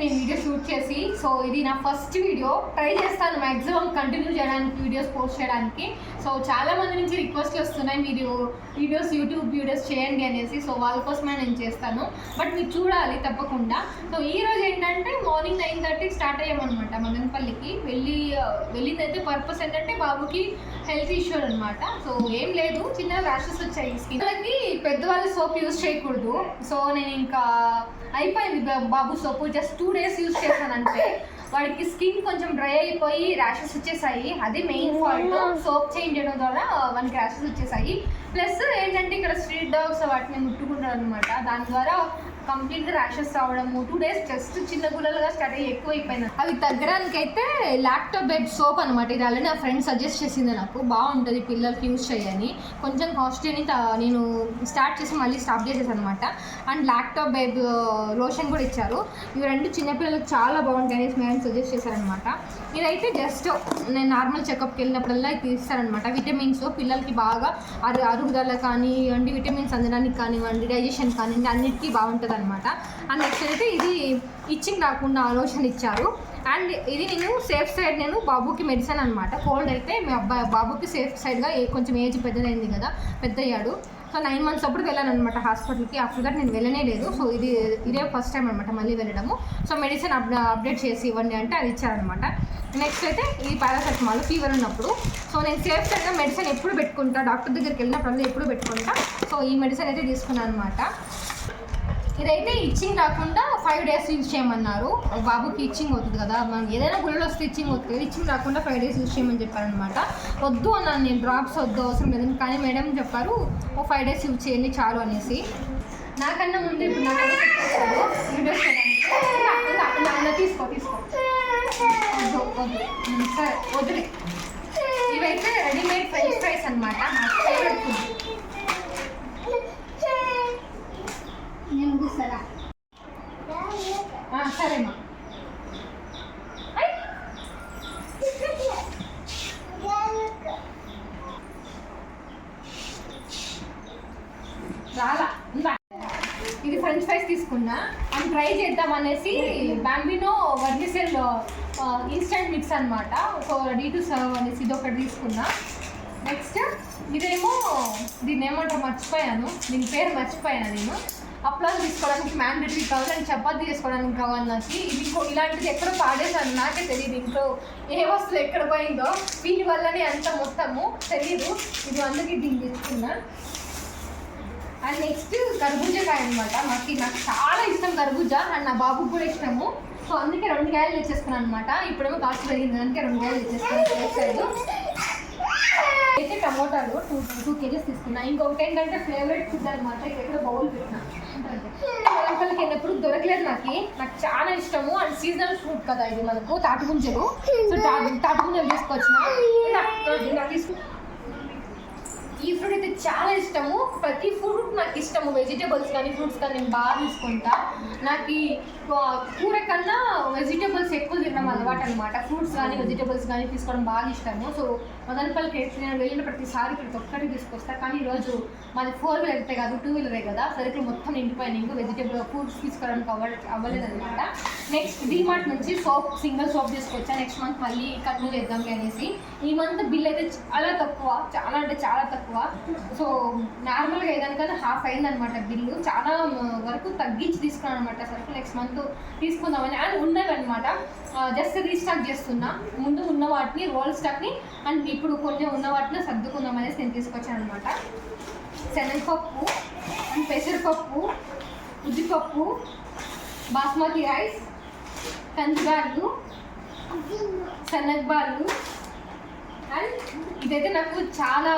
నేను video shoot చేసి so ఇది నా ఫస్ట్ వీడియో ట్రై చేస్తాను మ్యాక్సిమం కంటిన్యూ చేయడానికి వీడియోస్ పోస్ట్ చేయడానికి. సో చాలా మంది నుంచి రిక్వెస్ట్ వస్తున్నాయి మీరు వీడియోస్ యూట్యూబ్ వీడియోస్ చేయండి అనేసి. సో వాళ్ళ కోసమే నేను చేస్తాను. బట్ మీరు చూడాలి తప్పకుండా. సో ఈ రోజు ఏంటంటే మార్నింగ్ నైన్ థర్టీకి స్టార్ట్ అయ్యామన్నమాట మదనపల్లికి. వెళ్ళి వెళ్ళిందైతే పర్పస్ ఏంటంటే బాబుకి హెల్త్ ఇష్యూ అనమాట సో ఏం లేదు చిన్న ర్యాషెస్ వచ్చాయి స్కిన్ పెద్దవాళ్ళు సోప్ యూజ్ చేయకూడదు. సో నేను ఇంకా అయిపోయింది బాబు soap. Just two days use చేశానంటే వాడికి స్కిన్ కొంచెం డ్రై అయిపోయి ర్యాషెస్ వచ్చేసాయి. అది మెయిన్ ఫాల్ట్ సోప్ చేంజ్ చేయడం ద్వారా వానికి ర్యాషెస్ వచ్చేసాయి. ప్లస్ ఏంటంటే ఇక్కడ స్ట్రీట్ డాగ్స్ వాటిని ముట్టుకుంటారు అనమాట దాని ద్వారా కంప్లీట్గా ర్యాషెస్ రావడము టూ డేస్ జస్ట్ చిన్న గుల్లలుగా స్టార్ట్ అయ్యి ఎక్కువ అయిపోయింది. అవి తగ్గడానికి అయితే బెడ్ సోప్ అనమాట ఇది ఆల్రెడీ నా ఫ్రెండ్ సజెస్ట్ చేసింది నాకు. బాగుంటుంది పిల్లలకి యూజ్ చేయని. కొంచెం కాస్ట్లీని నేను స్టార్ట్ చేసి మళ్ళీ స్టాప్ చేసేసాను అనమాట అండ్ ల్యాప్టాప్ బెడ్ లోషన్ కూడా ఇచ్చారు. ఇవి రెండు చిన్నపిల్లలకు చాలా బాగుంటాయి అనేసి మేడం సజెస్ట్ చేశారనమాట ఇదైతే జస్ట్ నేను నార్మల్ చెకప్కి వెళ్ళినప్పుడల్లా ఇది ఇస్తారనమాట విటమిన్స్ పిల్లలకి బాగా అరు అరుగుదల కానివ్వండి విటమిన్స్ అందడానికి కానివ్వండి డైజెషన్ కానివ్వండి అన్నిటికీ బాగుంటుంది. అనమాట అండ్ నెక్స్ట్ అయితే ఇది ఇచ్చింగ్ రాకుండా ఆలోచన ఇచ్చారు. అండ్ ఇది నేను సేఫ్ సైడ్ నేను బాబుకి మెడిసిన్ అనమాట కోల్డ్ అయితే మీ అబ్బాయి బాబుకి సేఫ్ సైడ్గా కొంచెం ఏజ్ పెద్దదైంది కదా పెద్ద అయ్యాడు సో నైన్ మంత్స్ అప్పుడు వెళ్ళాను అనమాట హాస్పిటల్కి. ఆఫ్టర్ దట్ నేను వెళ్ళనే లేదు. సో ఇది ఇదే ఫస్ట్ టైం అనమాట మళ్ళీ వెళ్ళడము. సో మెడిసిన్ అప్ అప్డేట్ చేసి ఇవ్వండి అంటే అది ఇచ్చారనమాట నెక్స్ట్ అయితే ఈ పారాసెటమాల్ ఫీవర్ ఉన్నప్పుడు. సో నేను సేఫ్ సైడ్గా మెడిసిన్ ఎప్పుడు పెట్టుకుంటా? డాక్టర్ దగ్గరికి వెళ్ళినప్పుడు ఎప్పుడు పెట్టుకుంటా? సో ఈ మెడిసిన్ అయితే తీసుకున్నాను అనమాట ఇదైతే ఇచ్చింగ్ రాకుండా ఫైవ్ డేస్ యూజ్ చేయమన్నారు. బాబుకి ఇచ్చింగ్ అవుతుంది కదా మనం ఏదైనా గుళ్ళు వస్తే ఇచ్చింగ్ అవుతుంది కదా ఇచ్చింగ్ రాకుండా ఫైవ్ డేస్ యూజ్ చేయమని చెప్పారనమాట వద్దు అన్నాను నేను డ్రాప్స్ వద్దు అవసరం లేదు కానీ మేడం చెప్పారు ఓ ఫైవ్ డేస్ యూజ్ చేయండి చాలు అనేసి. నాకన్నా ముందు ఇప్పుడు వీడియోస్ నా- తీసుకో తీసుకో. వద్దు వద్దు సరే వదిలే. ఇవైతే రెడీమేడ్ ఫ్రెంచ్ ఫ్రైస్ అనమాట నా ఫేవరెట్ ఫుడ్ నేను కూర్చోరా ఆ, సరేమ్మా ఐ. రాలా ఉందా? ఇది ఫ్రెంచ్ ఫ్రైస్ తీసుకున్నా అని ట్రై చేద్దాం అనేసి బ్యాంబినో వర్మిసెల్ ఇన్స్టెంట్ మిక్స్ అనమాట ఒక రెడీ టు సర్వ్ అనేసి ఇది ఒకటి తీసుకున్నా. నెక్స్ట్ ఇదేమో దీన్ని ఏమంటారు మర్చిపోయాను. దీని పేరు మర్చిపోయాను నేను. అప్లాస్ తీసుకోవడానికి మ్యాండేటరీ కావాలి అండ్ చపాతి చేసుకోవడానికి కావాలి నాకు. ఇది ఇంకో ఇలాంటిది ఎక్కడో పాడేసాను నాకే తెలియదు ఇంట్లో. ఏ వస్తువు ఎక్కడ పోయిందో. వీటి వల్లనే అంత మొత్తము తెలియదు ఇది అందుకే దీన్ని తెచ్చుకున్నా అండ్ నెక్స్ట్ కర్బూజకాయ అనమాట మాకు నాకు చాలా ఇష్టం కర్బూజా. అండ్ నా బాబుకి కూడా ఇష్టము. సో అందుకే రెండు కాయలు తెచ్చేసుకున్నాను అనమాట ఇప్పుడేమో కాస్ట్ పెరిగింది. అందుకే రెండు కాయలు తెచ్చేసుకున్నాను. సైడ్ అయితే టమోటాలు టూ టూ కేజెస్ తీసుకున్నా. ఇంకొకటి ఏంటంటే ఫేవరెట్ ఫుడ్ అనమాట ఇక్కడ బౌల్ పెట్టినా. మదనపల్లికి వెళ్ళినప్పుడు దొరకలేదు నాకు. నాకు చాలా ఇష్టము. అండ్ సీజనల్ ఫ్రూట్ కదా ఇది మనకు. తాటిపుంజలు సో తాటిపుంజలు తీసుకొచ్చిన. నాకు- తీసుకు ఈ ఫ్రూట్ అయితే చాలా ఇష్టము. ప్రతి ఫ్రూట్ నాకు ఇష్టము. వెజిటేబుల్స్ కానీ ఫ్రూట్స్ కానీ నేను బాగా తీసుకుంటా. నాకు కూర కన్నా వెజిటేబుల్స్ ఎక్కువ తినడం అలవాటు అనమాట ఫ్రూట్స్ కానీ వెజిటేబుల్స్ కానీ తీసుకోవడం బాగా ఇష్టము. సో మదనపల్లికి నేను వెళ్ళిన ప్రతిసారి ప్రతి ఒక్కటి తీసుకొస్తా. కానీ ఈరోజు మాది ఫోర్ వీలర్ అయితే కాదు టూ వీలరే కదా. సరుకులు మొత్తం నిండిపోయినాయి. ఇంకా వెజిటేబుల్ ఫ్రూట్స్ తీసుకోవడానికి అవ్వ అవ్వలేదు అనమాట నెక్స్ట్ డీమార్ట్ నుంచి సోప్ సింగిల్ సోప్ తీసుకొచ్చా. నెక్స్ట్ మంత్ మళ్ళీ కంటిన్యూ చేద్దాం అనేసి. ఈ మంత్ బిల్ అయితే చాలా తక్కువ. చాలా అంటే చాలా తక్కువ. సో నార్మల్గా ఏదానికన్నా హాఫ్ అయిందనమాట బిల్లు చాలా వరకు తగ్గించి తీసుకున్నాను అనమాట సరుకు నెక్స్ట్ మంత్ తీసుకుందామని అండ్ ఉన్నవి అనమాట జస్ట్ రీస్టాక్ చేస్తున్నా. ముందు ఉన్న వాటిని రోల్ స్టాక్ని అండ్ ఇప్పుడు కొంచెం ఉన్న వాటిని సర్దుకుందాం అనేసి నేను తీసుకొచ్చాను అనమాట శనగపప్పు అండ్ పెసరపప్పు ఉద్దిపప్పు బాస్మతి రైస్ కందిబాళ్ళు శనగబాళ్ళు అండ్ ఇదైతే నాకు చాలా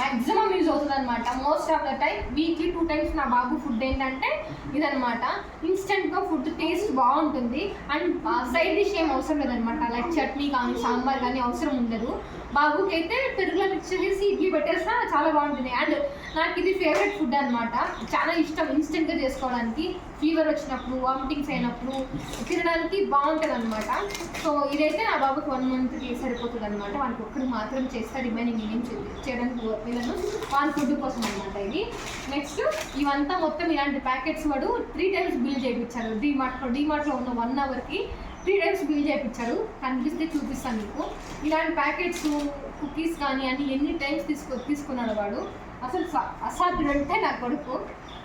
మ్యాక్సిమం యూజ్ అవుతుంది అనమాట most of the time weekly two times నా బాబు ఫుడ్ ఏంటంటే ఇదనమాట ఇన్స్టెంట్గా ఫుడ్ టేస్ట్ బాగుంటుంది. అండ్ సైడ్ డిష్ ఏం అవసరం లేదనమాట లైక్ చట్నీ కానీ సాంబార్ కానీ అవసరం ఉండదు. బాబుకి అయితే పెరుగులో మిక్స్ చేసి ఇడ్లీ పెట్టేసినా చాలా బాగుంటుంది. అండ్ నాకు ఇది ఫేవరెట్ ఫుడ్ అనమాట చాలా ఇష్టం ఇన్స్టెంట్గా చేసుకోవడానికి. ఫీవర్ వచ్చినప్పుడు వామిటింగ్స్ అయినప్పుడు తినడానికి బాగుంటుంది అనమాట సో ఇదైతే నా బాబుకి వన్ మంత్కి సరిపోతుంది అనమాట వానికి ఒక్కడు మాత్రం చేస్తా రిమైనింగ్ ఏం చేయడానికి వీళ్ళను వాళ్ళ ఫుడ్ కోసం అనమాట ఇది. నెక్స్ట్ ఇవంతా మొత్తం ఇలాంటి ప్యాకెట్స్ వాడు త్రీ టైమ్స్ బిల్ చేయించారు డీమార్ట్లో డీమార్ట్లో ఉన్న వన్ అవర్కి త్రీ టైమ్స్ బిల్ చేయించారు కనిపిస్తే చూపిస్తాను మీకు. ఇలాంటి ప్యాకెట్స్ కుకీస్ కానీ అన్ని ఎన్ని టైమ్స్ తీసుకో తీసుకున్నాడు వాడు. అసలు అసాధ్యుడు అంటే నా కొడుకు.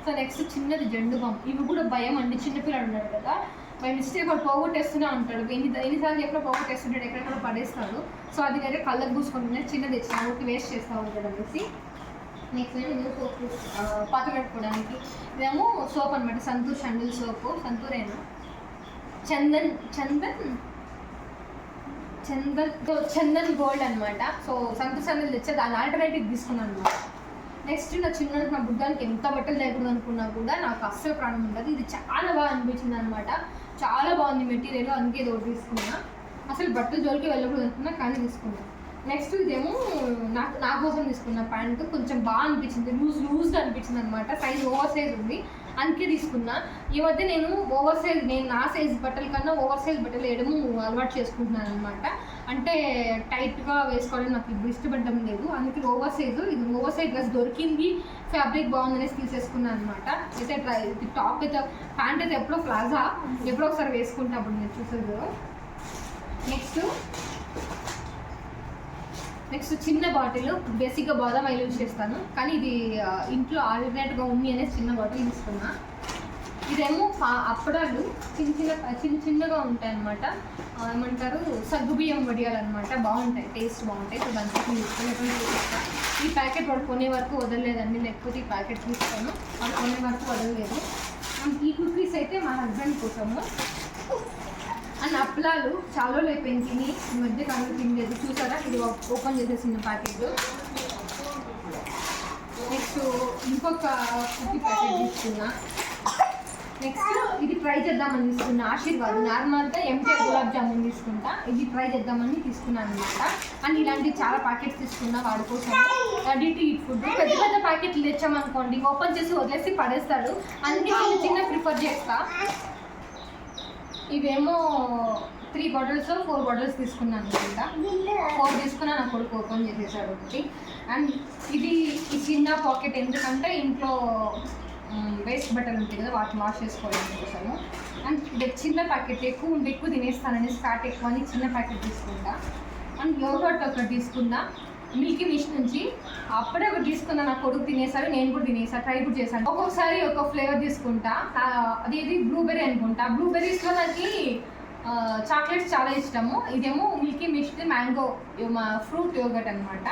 సో నెక్స్ట్ చిన్నది జండు బామ్ ఇవి కూడా భయం అండి. చిన్నపిల్లలు ఉన్నాడు కదా. బై మిస్టేక్ వాడు పోగొట్టేస్తూనే ఉంటాడు. ఎన్ని ఎన్నిసార్లు ఎక్కడ పోగొట్టేస్తుంటాడు. ఎక్కడెక్కడ పడేస్తాడు. సో అది అయితే కళ్ళకు పూసుకుంటున్నా చిన్నది ఇచ్చిన ఊరికి వేస్ట్ చేస్తూ ఉంటాడు అనేసి. నెక్స్ట్ నేను సోప్ పాత పెట్టుకోవడానికి. ఇదేమో సోప్ అనమాట సంతూర్ షండిల్ సోపు. సంతూరేనా చందన్ చందన్? చందన్ చందన్ గోల్డ్ అనమాట సో సంతూర్ చందన్ తెచ్చే దాని ఆల్టర్నేటివ్ తీసుకున్నాను అనమాట నెక్స్ట్ నా చిన్న నా బుడ్డానికి ఎంత బట్టలు లేకుండా అనుకున్నా కూడా నాకు అస్సలు ప్రాణం ఉండదు. ఇది చాలా బాగా అనిపించింది అనమాట చాలా బాగుంది మెటీరియల్ అందుకే ఇది ఒకటి తీసుకున్నా. అసలు బట్టలు జోలికి వెళ్ళకూడదు అనుకున్నా కానీ తీసుకున్నాను నెక్స్ట్ ఇదేమో నాకు నా కోసం తీసుకున్న ప్యాంట్ కొంచెం బాగా అనిపించింది. లూజ్ లూజ్ అనిపించింది అనమాట సైజ్ ఓవర్ సైజ్ ఉంది. అందుకే తీసుకున్నా. ఈ మధ్య నేను ఓవర్ సైజ్ నేను నా సైజ్ బట్టల కన్నా ఓవర్ సైజ్ బట్టలు వేయడము అలవాటు చేసుకుంటున్నాను అనమాట అంటే టైట్గా వేసుకోవడం నాకు ఇప్పుడు ఇష్టపడడం లేదు. అందుకే ఓవర్ సైజ్ ఇది ఓవర్ సైజ్ డ్రెస్ దొరికింది. ఫ్యాబ్రిక్ బాగుందనేసి తీసేసుకున్నాను అనమాట అయితే ఇది టాప్ అయితే ప్యాంట్ అయితే ఎప్పుడో ప్లాజా? ఎప్పుడో ఒకసారి వేసుకుంటా అప్పుడు నేను చూసేది. నెక్స్ట్ నెక్స్ట్ చిన్న బాటిల్ బేసిక్గా బాదం ఆయిల్ యూజ్ చేస్తాను. కానీ ఇది ఇంట్లో ఆల్టర్నేట్గా ఉంది అనేసి చిన్న బాటిల్ తీసుకున్నా. ఇదేమో అప్పడాలు చిన్న చిన్న చిన్న చిన్నగా ఉంటాయి అనమాట ఏమంటారు? సగ్గుబియ్యం వడియాలు అనమాట బాగుంటాయి టేస్ట్ బాగుంటాయి. సో దానికి తీసుకుని ఈ ప్యాకెట్ వాడు కొనే వరకు వదలలేదండి. లేకపోతే ఈ ప్యాకెట్ తీసుకోను వాడు కొనే వరకు వదలలేదు. ఈ కుకీస్ అయితే మా హస్బెండ్ కోసము అండ్ అప్పలాలు చాలా రోజులు అయిపోయింది తిని ఈ మధ్య కాలంలో తినలేదు. చూసారా? ఇది ఓపెన్ చేసేసిన ప్యాకెట్ నెక్స్ట్ ఇంకొక కుకీ ప్యాకెట్ తీసుకున్నా. నెక్స్ట్ ఇది ట్రై చేద్దామని తీసుకున్నా. ఆశీర్వాద్ నార్మల్గా ఎంటీఆర్ గులాబ్ జామున్ తీసుకుంటా. ఇది ట్రై చేద్దామని తీసుకున్నాను అనమాట అండ్ ఇలాంటి చాలా ప్యాకెట్స్ తీసుకున్నా వాడి కోసం. Ready to eat food. పెద్ద పెద్ద ప్యాకెట్లు తెచ్చామనుకోండి ఓపెన్ చేసి వదిలేసి పడేస్తాడు అందుకే నేను చిన్న ప్రిఫర్ చేస్తా. ఇవేమో త్రీ బాటిల్స్ ఫోర్ బాటిల్స్ తీసుకున్నాను అనమాట ఫోర్ తీసుకున్నా నా కొడుకు ఓపెన్ చేసేసాడు ఒకటి. అండ్ ఇది ఈ చిన్న పాకెట్ ఎందుకంటే ఇంట్లో వేస్ట్ బట్టలు ఉంటాయి కదా వాటిని వాష్ చేసుకోవడానికి కోసము. అండ్ చిన్న ప్యాకెట్ ఎక్కువ ఉంటే ఎక్కువ తినేస్తానని స్టార్ట్ ఎక్కువ అని చిన్న ప్యాకెట్ తీసుకుంటా. అండ్ యోగట్ ఒకటి తీసుకున్నా. మిల్కీ మిష్ నుంచి అప్పుడే ఒకటి తీసుకున్నా నా కొడుకు తినేసాడు నేను కూడా తినేసా ట్రై కూడా చేశాను. ఒక్కొక్కసారి ఒక ఫ్లేవర్ తీసుకుంటా అదేది బ్లూబెర్రీ అనుకుంటా. బ్లూబెర్రీస్లో నాకు చాక్లెట్స్ చాలా ఇష్టము. ఇదేమో milky mist mango fruit yogurt అనమాట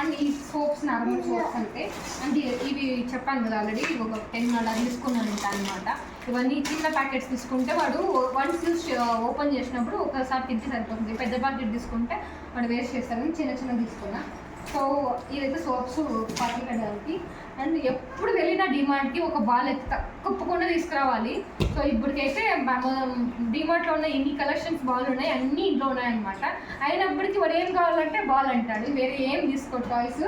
అండ్ ఈ సోప్స్ నార్మల్ సోప్స్ అంటే అండ్ ఇవి చెప్పాను కదా ఆల్రెడీ ఒక టెన్ అలా తీసుకున్నాను అనమాట ఇవన్నీ చిన్న ప్యాకెట్స్ తీసుకుంటే వాడు వన్స్ యూస్ ఓపెన్ చేసినప్పుడు ఒకసారి తింటే సరిపోతుంది. పెద్ద ప్యాకెట్ తీసుకుంటే వాడు వేస్ట్ చేస్తారని చిన్న చిన్న తీసుకున్నా. సో ఇదైతే సోప్స్ పార్టీ పెట్టడానికి అండ్ ఎప్పుడు వెళ్ళినా డిమార్ట్కి ఒక బాల్ అయితే తప్పకుండా తీసుకురావాలి. సో ఇప్పటికైతే డిమార్ట్లో ఉన్న ఎన్ని కలెక్షన్స్ బాల్ ఉన్నాయి అన్నీ ఇంట్లో ఉన్నాయన్నమాట. అయినప్పటికీ వాడు ఏం కావాలంటే బాల్ అంటాడు. వేరే ఏం తీసుకో టాయ్స్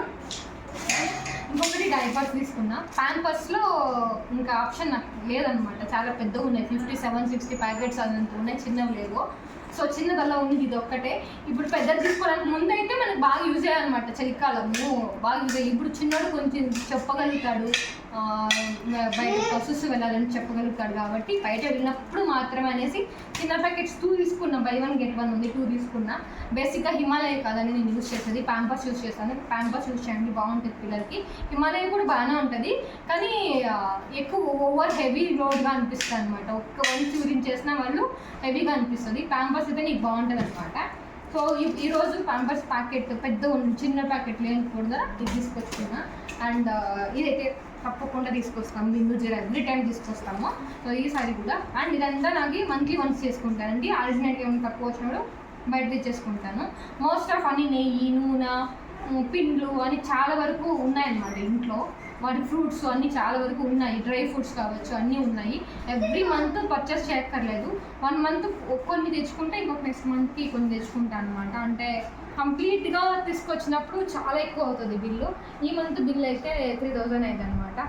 ఇంకొకటి డైపర్స్ తీసుకున్నా. ప్యాంపర్స్లో ఇంకా ఆప్షన్ నాకు లేదనమాట చాలా పెద్దగా ఉన్నాయి. ఫిఫ్టీ సెవెన్ సిక్స్టీ ప్యాకెట్స్ అదంతా ఉన్నాయి. చిన్నవి లేవు. సో చిన్నదల్లా ఉంది ఇది ఒక్కటే. ఇప్పుడు పెద్దది తీసుకోవడానికి ముందు అయితే బాగా యూజ్ అయ్యాలన్నమాట చలికాలము బాగా యూజ్ ఇప్పుడు చిన్నోడు కొంచెం చెప్పగలుగుతాడు. బయట బస్సెస్ వెళ్ళాలని చెప్పగలుగుతాడు కాబట్టి బయట వెళ్ళినప్పుడు మాత్రమే అనేసి చిన్న ప్యాకెట్స్ టూ తీసుకున్నా. బై వన్ గెట్ వన్ ఉంది టూ తీసుకున్నా. బేసిక్గా హిమాలయ కాదని నేను యూజ్ చేసేది. ప్యాంపర్స్ యూజ్ చేస్తాను. ప్యాంపర్స్ యూజ్ చేయండి బాగుంటుంది పిల్లలకి. హిమాలయ కూడా బాగానే ఉంటుంది. కానీ ఎక్కువ ఓవర్ హెవీ లోడ్గా అనిపిస్తుంది అనమాట ఒక్క వన్ యూరిన్ వాళ్ళు హెవీగా అనిపిస్తుంది. ప్యాంపర్స్ అయితే నీకు బాగుంటుంది అనమాట సో ఈ- ఈరోజు పాంపర్స్ ప్యాకెట్ పెద్ద చిన్న ప్యాకెట్ లేనికూడదా ఇది తీసుకొచ్చుకున్నా అండ్ ఇదైతే తప్పకుండా తీసుకొస్తాము మేము ఎవ్రీ టైం తీసుకొస్తాము. సో ఈసారి కూడా. అండ్ ఇదంతా నాకు మంత్లీ వన్స్ చేసుకుంటానండి. ఆల్టర్నేట్ ఏమైనా తక్కువ వచ్చినప్పుడు బయట తెచ్చేసుకుంటాను. మోస్ట్ ఆఫ్ అన్ని నెయ్యి నూనె పిండ్లు అని చాలా వరకు ఉన్నాయన్నమాట ఇంట్లో. వాటి ఫ్రూట్స్ అన్నీ చాలా వరకు ఉన్నాయి. డ్రై ఫ్రూట్స్ కావచ్చు అన్నీ ఉన్నాయి. ఎవ్రీ మంత్ పర్చేస్ చేయక్కర్లేదు. వన్ మంత్ కొన్ని తెచ్చుకుంటే ఇంకొక నెక్స్ట్ మంత్కి కొన్ని తెచ్చుకుంటాను అనమాట అంటే కంప్లీట్గా తీసుకొచ్చినప్పుడు చాలా ఎక్కువ అవుతుంది బిల్లు. ఈ మంత్ బిల్ అయితే త్రీ థౌజండ్ అయింది అనమాట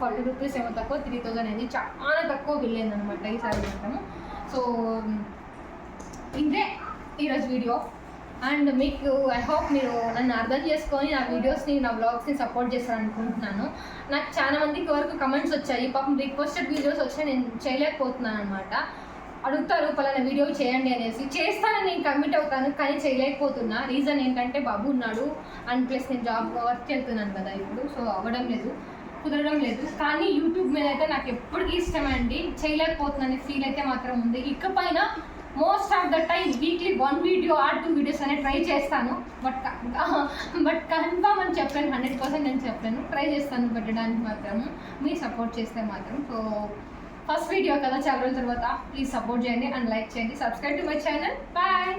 ఫార్టీ రూపీస్ ఏమో తక్కువ త్రీ థౌజండ్ అయింది. చాలా తక్కువ బిల్ అయింది అనమాట ఈసారి మాత్రము. సో ఇదే ఈరోజు వీడియో. అండ్ మీకు ఐ హోప్ మీరు నన్ను అర్థం చేసుకొని నా వీడియోస్ని నా బ్లాగ్స్ని సపోర్ట్ చేస్తారనుకుంటున్నాను నాకు చాలా మందికి వరకు కమెంట్స్ వచ్చాయి. పాపం రిక్వెస్టెడ్ వీడియోస్ వచ్చాయి నేను చేయలేకపోతున్నాను అనమాట అడుగుతారు పలానా వీడియో చేయండి అనేసి. చేస్తానని నేను కమిట్ అవుతాను కానీ చేయలేకపోతున్నా. రీజన్ ఏంటంటే బాబు ఉన్నాడు. అండ్ ప్లస్ నేను జాబ్ వర్క్ వెళ్తున్నాను కదా ఇప్పుడు సో అవ్వడం లేదు కుదరడం లేదు. కానీ యూట్యూబ్ మీద అయితే నాకు ఎప్పటికీ ఇష్టం అండి. చేయలేకపోతున్నాను ఫీల్ అయితే మాత్రం ఉంది. ఇకపైన most of the time weekly one video or two videos అనే ట్రై చేస్తాను. బట్ బట్ కన్ఫామ్ అని చెప్పాను హండ్రెడ్ పర్సెంట్ నేను చెప్పాను ట్రై చేస్తాను పెట్టడానికి మాత్రం మీ సపోర్ట్ చేస్తే మాత్రం సో ఫస్ట్ వీడియో కదా చాలా రోజుల తర్వాత ప్లీజ్ సపోర్ట్ చేయండి. అండ్ లైక్ చేయండి. Subscribe to my channel bye